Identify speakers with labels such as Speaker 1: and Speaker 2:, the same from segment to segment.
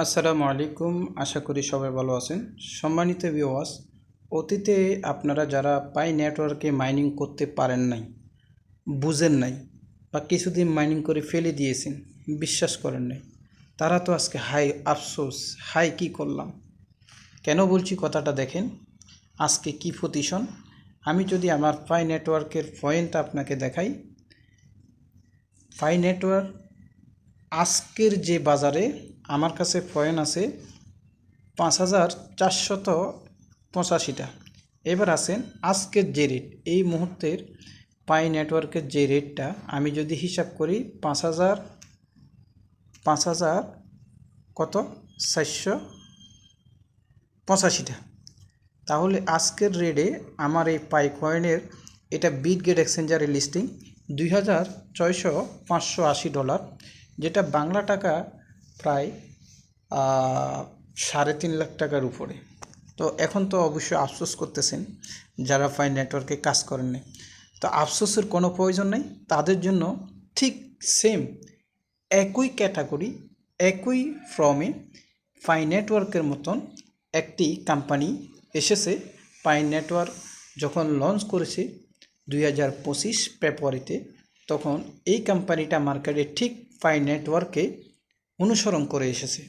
Speaker 1: আসসালামু আলাইকুম, আশা করি সবাই ভালো আছেন। সম্মানিত ভিওয়াস অতীতে আপনারা যারা পাই নেটওয়ার্কে মাইনিং করতে পারেন নাই, বুঝেন নাই বা কিছুদিন মাইনিং করে ফেলে দিয়েছেন, বিশ্বাস করেন নাই, তারা তো আজকে হাই আফসোস হাই কি করলাম? কেন বলছি কথাটা দেখেন? আজকে কি পজিশন আমি যদি আমার পাই নেটওয়ার্কের পয়েন্ট আপনাকে দেখাই, পাই নেটওয়ার্ক আজকের যে বাজারে আমার কাছে পয়েন্ট আছে পাঁচ হাজার চারশত পঁচাশিটা। এবার আসেন আজকের যে রেট এই মুহূর্তের পাই নেটওয়ার্কের যে রেটটা আমি যদি হিসাব করি পাঁচ হাজার পাঁচ হাজার কত? চারশো পঁচাশিটা। তাহলে আজকের রেটে আমার এই পাই কয়েনের এটা বিট গেট এক্সচেঞ্জারের লিস্টিং দুই হাজার ছয়শো পাঁচশো আশি ডলার যেটা বাংলা টাকা প্রায় সাড়ে তিন লাখ টাকার উপরে। তো এখন তো অবশ্যই আফসোস করতেছেন যারা ফাই নেটওয়ার্কে কাজ করেন নাই। তো আফসোসের কোনো প্রয়োজন নেই। তাদের জন্য ঠিক সেম একই ক্যাটাগরি একই ফর্মে পাই নেটওয়ার্কের মতন একটি কোম্পানি এসেছে। পাই নেটওয়ার্ক যখন লঞ্চ করেছে দুই হাজার পঁচিশ ফেব্রুয়ারিতে তখন এই কোম্পানিটা মার্কেটে ঠিক পাই নেটওয়ার্কে অনুসরণ করে এসেছে।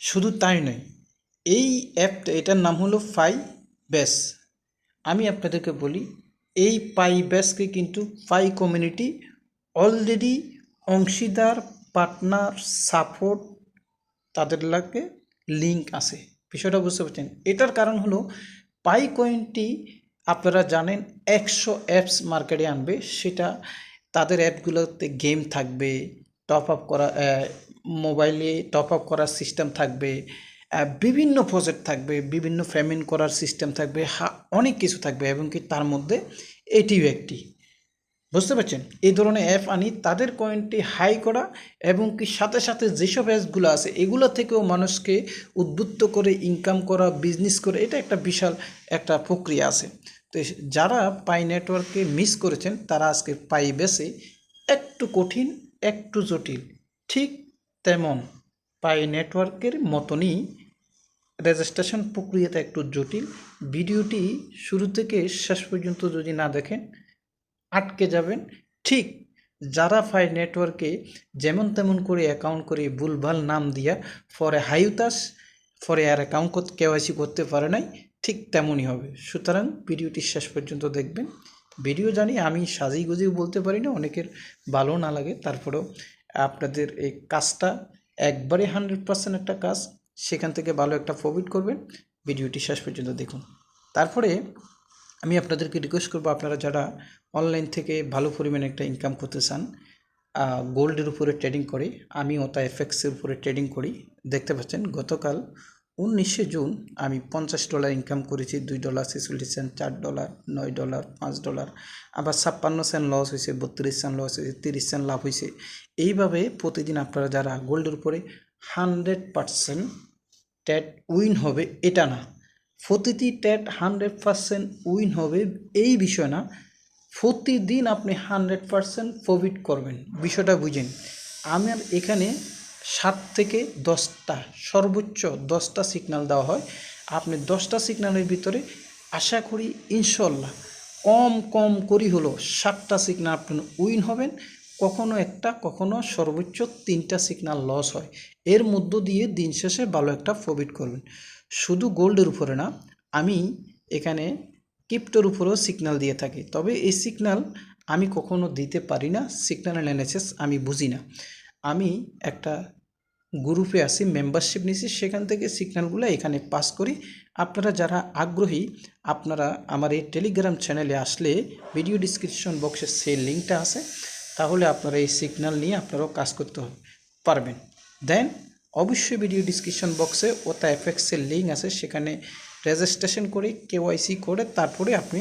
Speaker 1: শুধু তাই নয়, এই অ্যাপটা, এটার নাম হলো ফাই বেস আমি আপনাদেরকে বলি, এই পাই বেসকে কিন্তু পাই কমিউনিটি অলরেডি অংশীদার পার্টনার সাপোর্ট তাদের লাগে লিঙ্ক আছে। বিষয়টা বুঝতে পারছেন? এটার কারণ হলো পাই কয়েনটি আপনারা জানেন, একশো অ্যাপস মার্কেটে আনবে, সেটা তাদের অ্যাপগুলোতে গেম থাকবে টপ আপ করা মোবাইলে টপ আপ করার সিস্টেম থাকবে বিভিন্ন প্রজেক্ট থাকবে, বিভিন্ন পেমেন্ট করার সিস্টেম থাকবে অনেক কিছু থাকবে এবং কি তার মধ্যে এটিও একটি। বুঝতে পারছেন? এই ধরনের অ্যাপ আনি, তাদের কয়েনটি হাই করা এবং কি সাথে সাথে যেসব অ্যাপসগুলো আছে, এগুলো থেকেও মানুষকে উদ্বুদ্ধ করে ইনকাম করা বিজনেস করে, এটা একটা বিশাল একটা প্রক্রিয়া আছে। তো যারা পাই নেটওয়ার্কে মিস করেছেন, তারা আজকে পাই বেসে একটু কঠিন একটু জটিল। ঠিক তেমন পাই নেটওয়ার্কের মতনই রেজিস্ট্রেশন প্রক্রিয়াটা একটু জটিল। ভিডিওটি শুরু থেকে শেষ পর্যন্ত যদি না দেখেন, আটকে যাবেন। ঠিক যারা ফাই নেটওয়ার্কে যেমন তেমন করে অ্যাকাউন্ট করে ভুলভাল নাম দিয়া ফরে হাইউতাস ফরে আর অ্যাকাউন্ট কেওয়াইসি করতে পারে নাই, ঠিক তেমনই হবে। সুতরাং ভিডিওটি শেষ পর্যন্ত দেখবেন। ভিডিও জানি, আমি সাজিয়ে গুজিয়ে বলতে পারি না, অনেকের ভালো না লাগে। তারপরেও আপনাদের এই কাজটা একবারে হান্ড্রেড পার্সেন্ট একটা কাজ, সেখান থেকে ভালো একটা প্রফিট করবেন। ভিডিওটি শেষ পর্যন্ত দেখুন। তারপরে আমি আপনাদেরকে রিকোয়েস্ট করব, আপনারা যারা অনলাইন থেকে ভালো পরিমাণে একটা ইনকাম করতে চান গোল্ডের উপরে ট্রেডিং করে, আমিও তা এফএক্সের উপরে ট্রেডিং করি। দেখতে পাচ্ছেন, গতকাল উনিশে জুন আমি পঞ্চাশ ডলার ইনকাম করেছি, দুই ডলার ছেচল্লিশ সেন্ট চার ডলার, নয় ডলার, পাঁচ ডলার, আবার ছাপ্পান্ন সেন্ট লস হয়েছে, বত্রিশ সেন্ট লস হয়েছে, তিরিশ সেন্ট লাভ হয়েছে। এইভাবে প্রতিদিন আপনারা যারা গোল্ডের উপরে হান্ড্রেড পারসেন্ট ট্যাট উইন হবে, এটা না। প্রতিটি ট্যাট হান্ড্রেড পারসেন্ট উইন হবে, এই বিষয় না। প্রতিদিন আপনি হান্ড্রেড পারসেন্ট প্রফিট করবেন, বিষয়টা বুঝেন। আমার এখানে সাত থেকে দশটা, সর্বোচ্চ দশটা সিগনাল দেওয়া হয়। আপনি দশটা সিগনালের ভিতরে আশা করি ইনশাল্লাহ কম কম করি হলো সাতটা সিগনাল আপনি উইন হবেন। কখনো একটা, কখনো সর্বোচ্চ তিনটা সিগনাল লস হয়। এর মধ্য দিয়ে দিন শেষে ভালো একটা প্রফিট করবেন। শুধু গোল্ডের উপরে না, আমি এখানে ক্রিপ্টোর উপরেও সিগনাল দিয়ে থাকি। তবে এই সিগনাল আমি কখনো দিতে পারি না। সিগনাল অ্যানালিসিস আমি বুঝি না। আমি একটা গ্রুপে আসি মেম্বারশিপ নিয়েছি, সেখান থেকে সিগন্যালগুলো এখানে পাস করি। আপনারা যারা আগ্রহী, আপনারা আমার এই টেলিগ্রাম চ্যানেলে আসলে ভিডিও ডিসক্রিপশন বক্সে সেই লিঙ্কটা আছে, তাহলে আপনারা এই সিগন্যাল নিয়ে আপনারাও কাজ করতে পারবেন। দেন অবশ্যই ভিডিও ডিসক্রিপশন বক্সে ওটা এফএক্সের লিঙ্ক আছে, সেখানে রেজিস্ট্রেশন করে কেওয়াইসি করে, তারপরে আপনি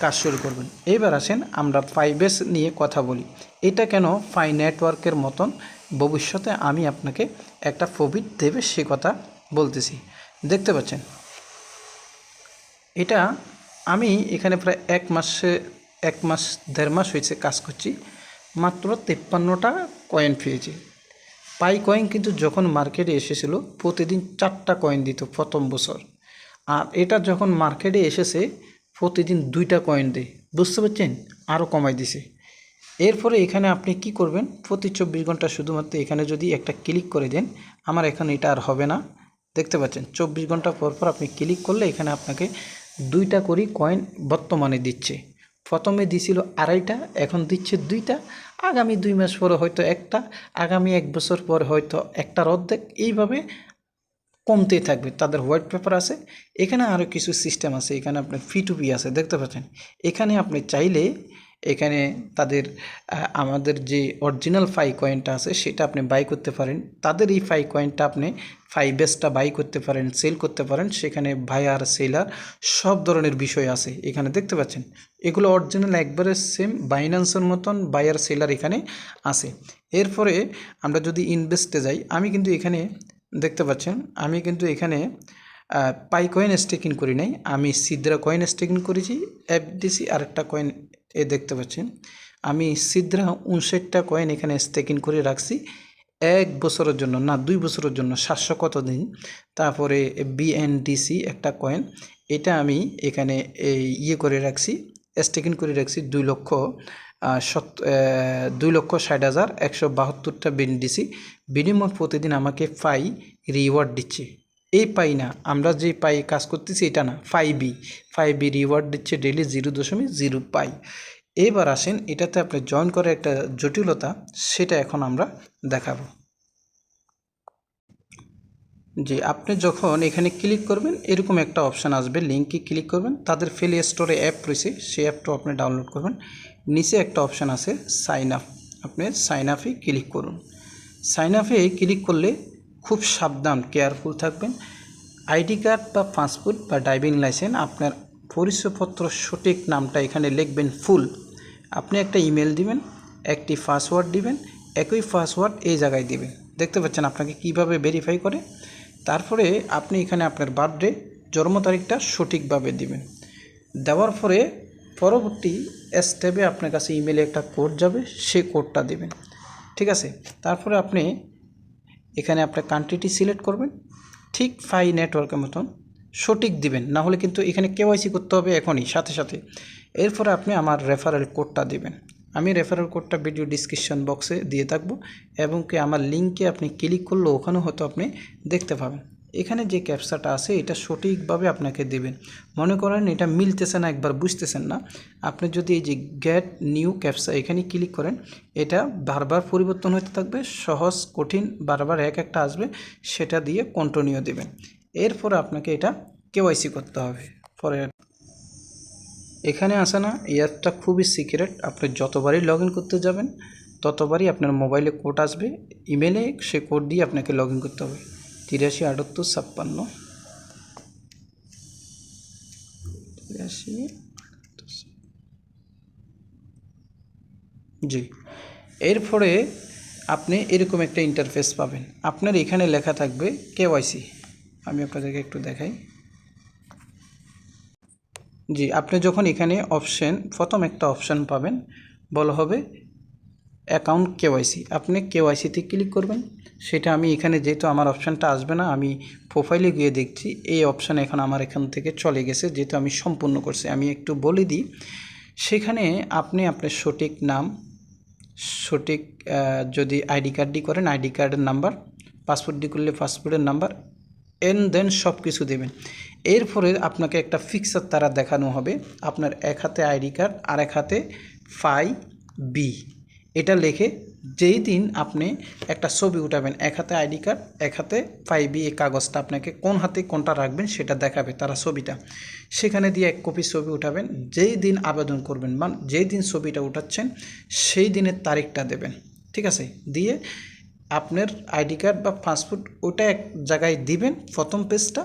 Speaker 1: কাজ শুরু করবেন। এবার আসেন আমরা ফাইবেস নিয়ে কথা বলি। এটা কেন ফাই নেটওয়ার্কের মতন? ভবিষ্যতে আমি আপনাকে একটা প্রফিট দেবে সে কথা বলতেছি। দেখতে পাচ্ছেন? এটা আমি এখানে প্রায় এক মাসে, এক মাস, দেড় মাস হয়েছে কাজ করছি। মাত্র তেপ্পান্নটা কয়েন পেয়েছি। পাই কয়েন কিন্তু যখন মার্কেটে এসেছিল, প্রতিদিন চারটা কয়েন দিত প্রথম বছর। আর এটা যখন মার্কেটে এসেছে প্রতিদিন দুইটা কয়েন দেয়। বুঝতে পারছেন? আরও কমাই দিছে। এরপরে এখানে আপনি কি করবেন? প্রতি চব্বিশ ঘণ্টা শুধুমাত্র এখানে যদি একটা ক্লিক করে দেন, আমার এখন এটা আর হবে না। দেখতে পাচ্ছেন? চব্বিশ ঘণ্টা পর পর আপনি ক্লিক করলে এখানে আপনাকে দুইটা করে কয়েন বর্তমানে দিচ্ছে। প্রথমে দিছিল আড়াইটা, এখন দিচ্ছে দুইটা। আগামী দুই মাস পরে হয়তো একটা, আগামী এক বছর পর হয়তো একটার অর্ধেক। এইভাবে কমতে থাকবে, তাদের হোয়াইট পেপার আছে, এখানে আরও কিছু সিস্টেম আছে, এখানে আপনার ফি টু পি আছে, দেখতে পাচ্ছেন? এখানে আপনি চাইলে এখানে তাদের আমাদের যে অরিজিনাল ফাই কয়েনটা আছে, সেটা আপনি বাই করতে পারেন। তাদের এই ফাই কয়েনটা আপনি ফাই বেসটা বাই করতে পারেন সেল করতে পারেন, সেখানে বায়ার সেলার সব ধরনের বিষয় আছে, এখানে দেখতে পাচ্ছেন? এগুলো অরিজিনাল একবারে সেম বাইন্যান্সের মতন বায়ার সেলার এখানে আছে। এরপরে আমরা যদি ইনভেস্টে যাই, আমি কিন্তু এখানে দেখতে পাচ্ছেন, আমি কিন্তু এখানে পাই কয়েন স্টেকিং করি নাই, আমি সিদ্রা কয়েন স্টেকিং করেছি এফডিসি আরেকটা কয়েন এ দেখতে পাচ্ছেন, আমি সিদ্রা উনষাটটা কয়েন এখানে স্টেকিং করে রাখছি, এক বছরের জন্য, না, দুই বছরের জন্য, সাতশো কত দিন তারপরে বিএনডিসি একটা কয়েন এটা আমি এখানে ইয়ে করে রাখছি স্টেকিং করে রাখছি দুই লক্ষ সত দুই লক্ষ ষাট হাজার একশো বাহাত্তরটা বিএনডিসি বিনিময় প্রতিদিন আমাকে ফাই রিওয়ার্ড দিচ্ছে। এই পাই না, আমরা যে পাই কাজ করতেছি এটা না ফাই বি ফাই বি রিওয়ার্ড দিচ্ছে ডেলি জিরো দশমিক জিরো পাই। এবার আসেন এটাতে আপনি জয়েন করে একটা জটিলতা, সেটা এখন আমরা দেখাবো। যে আপনি যখন এখানে ক্লিক করবেন, এরকম একটা অপশান আসবে লিঙ্কে ক্লিক করবেন, তাদের ফেলি স্টোরে অ্যাপ রয়েছে, সেই অ্যাপটা আপনি ডাউনলোড করবেন, নিচে একটা অপশান আছে সাইন আপ আপনি সাইন আপে ক্লিক করুন। সাইন আপে ক্লিক করলে খুব সাবধান কেয়ারফুল থাকবেন। আইডি কার্ড বা পাসপোর্ট বা ড্রাইভিং লাইসেন্স আপনার পরিচয়পত্র সঠিক নামটা এখানে লিখবেন ফুল আপনি একটা ইমেল দিবেন, একটি পাসওয়ার্ড দিবেন, একই পাসওয়ার্ড এই জায়গায় দিবেন। দেখতে পাচ্ছেন আপনাকে কীভাবে ভেরিফাই করে? তারপরে আপনি এখানে আপনার বার্থডে, জন্ম তারিখটা সঠিকভাবে দিবেন। দেওয়ার পরে পরবর্তী স্টেপে আপনার কাছে ইমেলে একটা কোড যাবে সে কোডটা দেবেন। ঠিক আছে? তারপরে আপনি এখানে আপনার কান্ট্রিটি সিলেক্ট করবেন। ঠিক ফাই নেটওয়ার্কের মতন সঠিক দিবেন। না হলে কিন্তু এখানে কেওয়াইসি করতে হবে এখনই, সাথে সাথে। এরপরে আপনি আমার রেফারেল কোডটা দিবেন। আমি রেফারেল কোডটা ভিডিও ডিসক্রিপশন বক্সে দিয়ে থাকব এবং কি আমার লিঙ্কে আপনি ক্লিক করলে ওখানেও হয়তো আপনি দেখতে পাবেন। এখানে যে ক্যাপসাটা আছে, এটা সঠিকভাবে আপনাকে দেবেন মনে করেন এটা মিলতেছে না, একবার বুঝতেছেন না। আপনি যদি এই যে গেট নিউ ক্যাপসা এখানে ক্লিক করেন, এটা বারবার পরিবর্তন হতে থাকবে, সহজ, কঠিন, বারবার এক একটা আসবে, সেটা দিয়ে কন্টিনিউ দেবেন। এরপর আপনাকে এটা কেওয়াইসি করতে হবে। পরে এখানে আসে না, এই অ্যাপটা খুবই সিক্রেট, আপনি যতবারই লগ করতে যাবেন, ততবারই আপনার মোবাইলে কোড আসবে ইমেলে সে কোড দিয়ে আপনাকে লগ করতে হবে। তিরাশি আটাত্তর ছাপ্পান্ন। তিরাশি জি। এরপরে আপনি এরকম একটা ইন্টারফেস পাবেন। আপনার এখানে লেখা থাকবে কেওয়াইসি আমি আপনাদেরকে একটু দেখাই। জি, আপনি যখন এখানে অপশন প্রথম একটা অপশন পাবেন, বলা হবে অ্যাকাউন্ট কেওয়াইসি আপনি কেওয়াইসিতে ক্লিক করবেন, সেটা আমি এখানে যেহেতু আমার অপশানটা আসবে না, আমি প্রোফাইলে গিয়ে দেখছি, এই অপশান এখন আমার এখান থেকে চলে গেছে, যেহেতু আমি সম্পূর্ণ করছি। আমি একটু বলে দিই, সেখানে আপনি আপনার সঠিক নাম, সঠিক যদি আইডি কার্ড ডি করেন আইডি কার্ডের নাম্বার পাসপোর্ট ডি করলে পাসপোর্টের নাম্বার এন দেন সব কিছু দেবেন। এরপরে আপনাকে একটা ফিক্সার তারা দেখানো হবে। আপনার এক হাতে আইডি কার্ড আর এক হাতে ফাই বি এটা লেখে যেই দিন আপনি একটা ছবি উঠাবেন, এক হাতে আইডি কার্ড এক হাতে ফাই বি এই কাগজটা আপনাকে কোন হাতে কোনটা রাখবেন সেটা দেখাবে তারা ছবিটা। সেখানে দিয়ে এক কপি ছবি উঠাবেন, যেই দিন আবেদন করবেন মানে যেই দিন ছবিটা উঠাচ্ছেন, সেই দিনের তারিখটা দেবেন। ঠিক আছে? দিয়ে আপনার আইডি কার্ড বা পাসপোর্ট ওটা এক জায়গায় দিবেন প্রথম পেজটা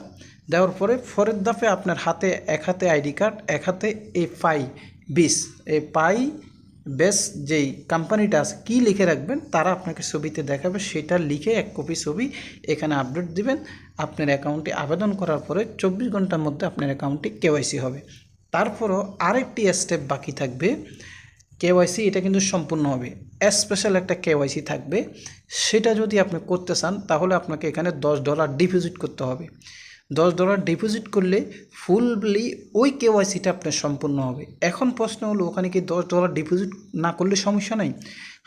Speaker 1: দেওয়ার পরে পরের দফে আপনার হাতে এক হাতে আইডি কার্ড, এক হাতে এই পাই বিস। এই পাই বেস যেই কোম্পানিটা আছে, কী লিখে রাখবেন, তারা আপনাকে ছবিতে দেখাবে, সেটা লিখে এক কপি ছবি এখানে আপডেট দিবেন। আপনার অ্যাকাউন্টে আবেদন করার পরে চব্বিশ ঘণ্টার মধ্যে আপনার অ্যাকাউন্টটি কেওয়াইসি হবে। তারপরও আরেকটি স্টেপ বাকি থাকবে। কেওয়াইসি এটা কিন্তু সম্পূর্ণ হবে। স্পেশাল একটা কেওয়াইসি থাকবে। সেটা যদি আপনি করতে চান, তাহলে আপনাকে এখানে দশ ডলার ডিপোজিট করতে হবে। দশ ডলার ডিপোজিট করলে ফুললি ওই কেওয়াইসিটা আপনার সম্পূর্ণ হবে। এখন প্রশ্ন হলো, ওখানে কি দশ ডলার ডিপোজিট না করলে সমস্যা নাই?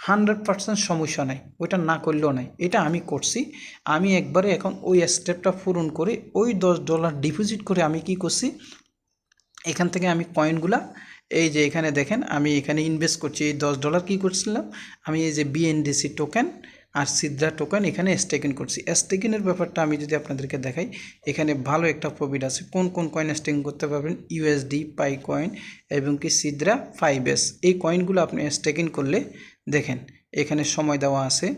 Speaker 1: হান্ড্রেড পার্সেন্ট সমস্যা নাই, ওইটা না করলেও নাই। এটা আমি করছি, আমি একবারে এখন ওই স্টেপটা পূরণ করে ওই দশ ডলার ডিপোজিট করে আমি কি করছি, এখান থেকে আমি কয়েনগুলা এই যে এখানে দেখেন, আমি এখানে ইনভেস্ট করছি, এই দশ ডলার কী করছিলাম, আমি এই যে বিএনডিসি টোকেন আর সিদ্রা টোকেন এখানে স্টেকিং করছি। স্টেকিংয়ের ব্যাপারটা আমি যদি আপনাদেরকে দেখাই, এখানে ভালো একটা প্রফিট আছে। কোন কোন কয়েন স্টেকিং করতে পারবেন? ইউএসডি পাই কয়েন এবং কি সিদ্রা ফাইভ এস এই কয়েনগুলো আপনি স্টেকিং করলে দেখেন, এখানে সময় দেওয়া আছে।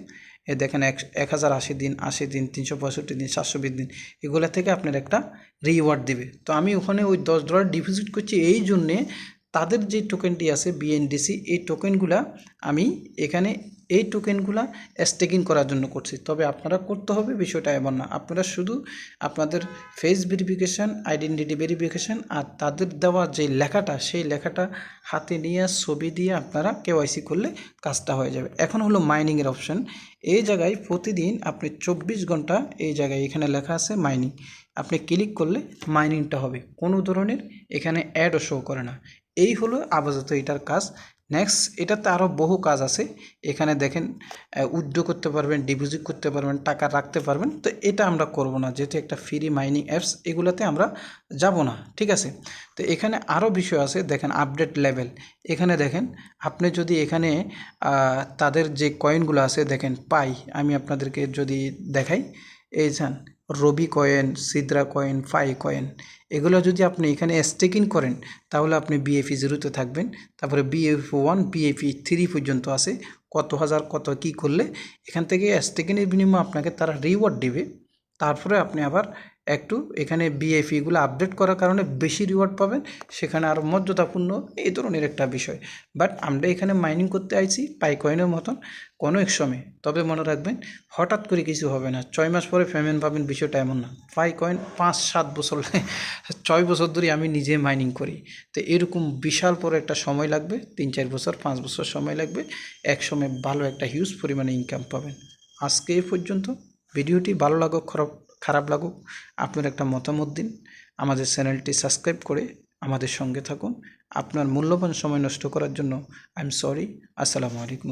Speaker 1: এ দেখেন এক এক হাজার আশি দিন আশি দিন, তিনশো পঁয়ষট্টি দিন, সাতশো বিশ দিন, এগুলো থেকে আপনার একটা রিওয়ার্ড দিবে। তো আমি ওখানে ওই দশ ডলার ডিপোজিট করছি এই জন্যে তাদের যে টোকেনটি আছে বিএনডিসি এই টোকেনগুলা আমি এখানে এই টোকেনগুলা স্টেকিং করার জন্য করছি। তবে আপনারা করতে হবে বিষয়টা এমন না। আপনারা শুধু আপনাদের ফেস ভেরিফিকেশান আইডেন্টিটি ভেরিফিকেশান আর তাদের দেওয়া যে লেখাটা, সেই লেখাটা হাতে নিয়ে ছবি দিয়ে আপনারা কেওয়াইসি করলে কাজটা হয়ে যাবে। এখন হলো মাইনিংয়ের অপশান এই জায়গায় প্রতিদিন আপনি চব্বিশ ঘণ্টা এই জায়গায় এখানে লেখা আছে মাইনিং আপনি ক্লিক করলে মাইনিংটা হবে। কোনো ধরনের এখানে অ্যাডও শো করে না। এই হলো আপাতত এটার কাজ। নেক্সট এটাতে আরও বহু কাজ আছে। এখানে দেখেন উইথড্র করতে পারবেন, ডিপোজিট করতে পারবেন, টাকা রাখতে পারবেন। তো এটা আমরা করব না, যেহেতু একটা ফ্রি মাইনিং অ্যাপস, এগুলোতে আমরা যাব না, ঠিক আছে? তো এখানে আরও বিষয় আছে, দেখেন আপডেট লেভেল। এখানে দেখেন, আপনি যদি এখানে তাদের যে কয়েনগুলো আছে, দেখেন পাই, আমি আপনাদেরকে যদি দেখাই, এই যান রবি কয়েন, সিদ্রা কয়েন, ফাই কয়েন, এগুলো যদি আপনি এখানে স্টেকিং করেন, তাহলে আপনি বিএফি জিরোতে থাকবেন। তারপরে বিএফ ওয়ান বিএফি থ্রি পর্যন্ত আছে। কত হাজার, কত কি করলে, এখান থেকে স্টেকিংয়ের বিনিময়ে আপনাকে তারা রিওয়ার্ড দেবে। তারপরে আপনি আবার একটু এখানে বিএফিগুলো আপডেট করার কারণে বেশি রিওয়ার্ড পাবেন। সেখানে আরও মর্যাদাপূর্ণ এই ধরনের একটা বিষয়। বাট আমরা এখানে মাইনিং করতে আইছি পাই কয়েনের মতন কোনো এক সময়। তবে মনে রাখবেন, হঠাৎ করে কিছু হবে না। ছয় মাস পরে পেমেন্ট পাবেন বিষয়টা এমন না। পাই কয়েন পাঁচ, সাত বছর ছয় বছর ধরে আমি নিজে মাইনিং করি। তো এরকম বিশাল পরে একটা সময় লাগবে। তিন, চার বছর, পাঁচ বছর সময় লাগবে। এক সময় ভালো একটা হিউজ পরিমাণে ইনকাম পাবেন। আজকে এ পর্যন্ত। ভিডিওটি ভালো লাগো খারাপ খারাপ লাগুক, আপনার একটা মতামত দিন, আমাদের চ্যানেলটি সাবস্ক্রাইব করে আমাদের সঙ্গে থাকুন। আপনার মূল্যবান সময় নষ্ট করার জন্য আই এম সরি আসসালামু আলাইকুম